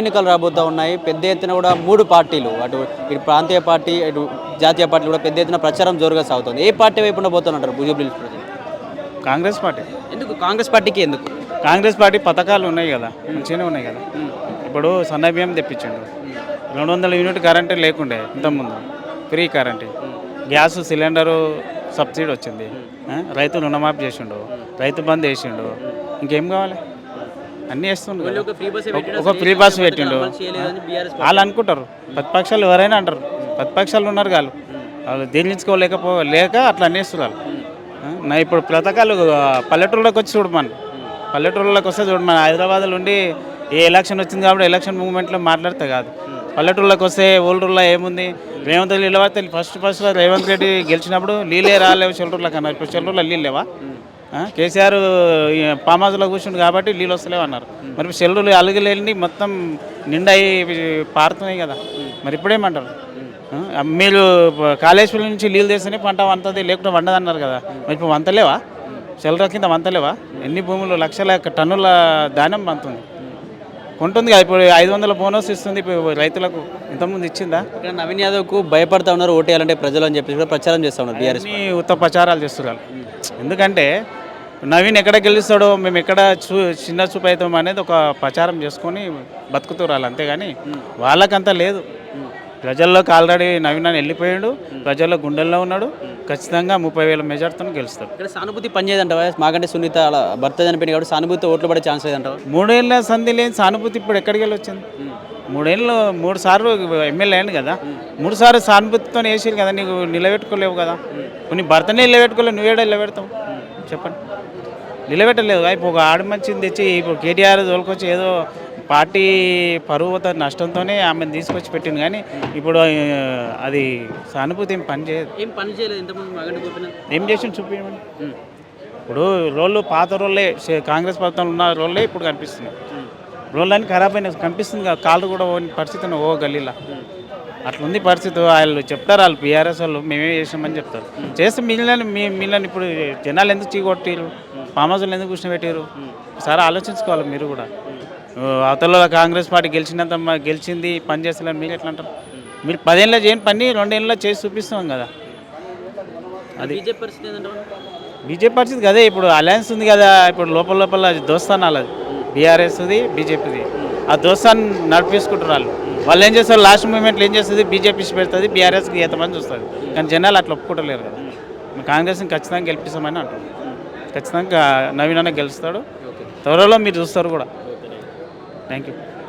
ఎన్నికలు రాబోతూ ఉన్నాయి. పెద్ద ఎత్తున కూడా మూడు పార్టీలు అటు ఇటు ప్రాంతీయ పార్టీ ఇటు జాతీయ పార్టీలు కూడా పెద్ద ఎత్తున ప్రచారం జోరుగా సాగుతుంది. ఏ పార్టీ వైపు ఉండబోతున్నారు భుజబిల్ కాంగ్రెస్ పార్టీ. ఎందుకు? కాంగ్రెస్ పార్టీకి ఎందుకు? కాంగ్రెస్ పార్టీ పథకాలు ఉన్నాయి కదా మంచిగానే ఉన్నాయి కదా. ఇప్పుడు సన్న బియ్యం తెప్పించిండు. రెండు వందల యూనిట్ కరెంటు లేకుండే ఇంతకుముందు free current. Gas cylinder subsidy వచ్చింది. రైతు రుణమాఫీ చేసిండు. రైతు బంద్ వేసిండు. ఇంకేం కావాలి? అన్నీ వేస్తుండు కదా. ఒక ఫ్రీ బస్ పెట్టిండు. వాళ్ళు అనుకుంటారు. ప్రతిపక్షాలు ఎవరైనా అంటారు. ప్రతిపక్షాలు ఉన్నారు వాళ్ళు వాళ్ళు దీనించుకోలేకపో లేక అట్లా అనేస్తున్నారు ఆ, నా ఇప్పుడు పథకాలు ఆ, పల్లెటూళ్ళకి వచ్చి చూడమని పల్లెటూళ్ళకి వస్తే చూడమని హైదరాబాద్లో ఉండి ఏ ఎలక్షన్ వచ్చింది కాబట్టి ఎలక్షన్ మూమెంట్లో మాట్లాడితే కాదు. పల్లెటూళ్ళకి వస్తే ఓల్డూర్లో ఏముంది? రేవంత్ రెడ్డి నిలబడితే ఫస్ట్ ఫస్ట్ రేవంత్ రెడ్డి గెలిచినప్పుడు నీళ్ళే రాలేవు చెల్లూరులో కన్నా. ఇప్పుడు చెల్లూరులో నీళ్ళు లేవా? ఆ, కేసీఆర్ హౌస్లో కూర్చుండు కాబట్టి నీళ్ళు వస్తలేవు అన్నారు. మరి చెల్లూరు అలుగులేని మొత్తం నిండా పారుతున్నాయి కదా. మరి ఇప్పుడేమంటారు? మీరు కాళేశ్వరం నుంచి నీళ్ళు తెస్తేనే పంట వంతది లేకుంటే వండదన్నారు కదా. మరి ఇప్పుడు వంతలేవా? చెల్లర కింద వంతలేవా? ఎన్ని భూములు లక్షల టన్నుల ధాన్యం వంతుంది కొంటుంది కదా ఇప్పుడు ఐదు వందల బోనస్ ఇస్తుంది ఇప్పుడు రైతులకు. ఇంతకుముందు ఇచ్చిందా? ఇక్కడ నవీన్ యాదవ్కు భయపడతా ఉన్నారు ఓటేయాలంటే ప్రజలు అని చెప్పి కూడా ప్రచారం చేస్తా ఉన్నారు బీఆర్ఎస్ ఉత్త ప్రచారాలు చేస్తున్నారు. ఎందుకంటే నవీన్ ఎక్కడ గెలుస్తాడో మేము ఎక్కడ చూ చిన్న చూపు అవుతాం అనేది ఒక ప్రచారం చేసుకొని బతుకుతున్నారు అంతేగాని వాళ్ళకంతా లేదు. ప్రజల్లోకి ఆల్రెడీ నవీన్ అని వెళ్ళిపోయాడు ప్రజల్లో గుండెల్లో ఉన్నాడు ఖచ్చితంగా ముప్పై వేల మెజార్టీతో గెలుస్తాడు. ఇక్కడ సానుభూతి పనిచేయదంటావా మాకంటే సునీత అలా భర్త చనిపోయింది కాబట్టి సానుభూతి ఓట్లు పడే ఛాన్స్ లేదంటావా మూడేళ్ళ సంధి లేని సానుభూతి ఇప్పుడు ఎక్కడికి వెళ్ళి వచ్చింది మూడేళ్ళు మూడు సార్లు ఎమ్మెల్యే అయింది కదా. మూడు సార్లు సానుభూతితో వేసారు కదా నీకు నిలబెట్టుకోలేవు కదా. కొన్ని భర్తనే నిలబెట్టుకోలేవు నువ్వేడా నిలబెడతావు? చెప్పండి. నిలబెట్టలేదు ఇప్పుడు ఒక ఆడ మంచిని తెచ్చి ఇప్పుడు కేటీఆర్ తోలుకొచ్చి ఏదో పార్టీ పరువుత నష్టంతోనే ఆమెను తీసుకొచ్చి పెట్టింది కానీ ఇప్పుడు అది సానుభూతి ఏం పని చేయదు. ఏం పని చేయలేదు ఏం చేసి చూపించమని? ఇప్పుడు రోళ్ళు పాత రోళ్ళే కాంగ్రెస్ ప్రభుత్వంలో ఉన్న రోళ్ళే ఇప్పుడు కనిపిస్తున్నాయి. రోళ్ళు అని ఖరాబ్ అయిన కనిపిస్తుంది కదా కాళ్ళు కూడా పరిస్థితి ఓ గల్లీలా. అట్లుంది పరిస్థితి. వాళ్ళు చెప్తారు వాళ్ళు బీఆర్ఎస్ వాళ్ళు మేమే చేసామని చెప్తారు. చేస్తే మిగిలిన మీ మిగిలిన ఇప్పుడు జనాలు ఎందుకు చీకొట్టిరు పామాజులు ఎందుకు కూర్చోబెట్టారు ఒకసారి ఆలోచించుకోవాలి మీరు కూడా. అవతల కాంగ్రెస్ పార్టీ గెలిచినంత మ- గెలిచింది పని చేస్తలేని మీరు ఎట్లా అంటారు? మీరు పదేళ్ళ చేయని పని రెండేళ్ళలో చేసి చూపిస్తాం కదా. అది బీజేపీ పరిస్థితి కదే ఇప్పుడు అలయన్స్ ఉంది కదా ఇప్పుడు లోపల లోపల అది దోస్తానాలు అది బీఆర్ఎస్ది బీజేపీది ఆ దోస్తాన్ని నడిపిస్తుంటారు వాళ్ళు. వాళ్ళు ఏం చేస్తారు? లాస్ట్ మూమెంట్లో ఏం చేస్తుంది? బీజేపీ పెడుతుంది బీఆర్ఎస్కి ఎంతమంది చూస్తుంది కానీ జనాలు అట్లా ఒప్పుకుంటలేరు కదా. కాంగ్రెస్ని ఖచ్చితంగా గెలిపిస్తామని అంటారు ఖచ్చితంగా నవీన్ అన్న గెలుస్తాడు. త్వరలో మీరు చూస్తారు కూడా. Thank you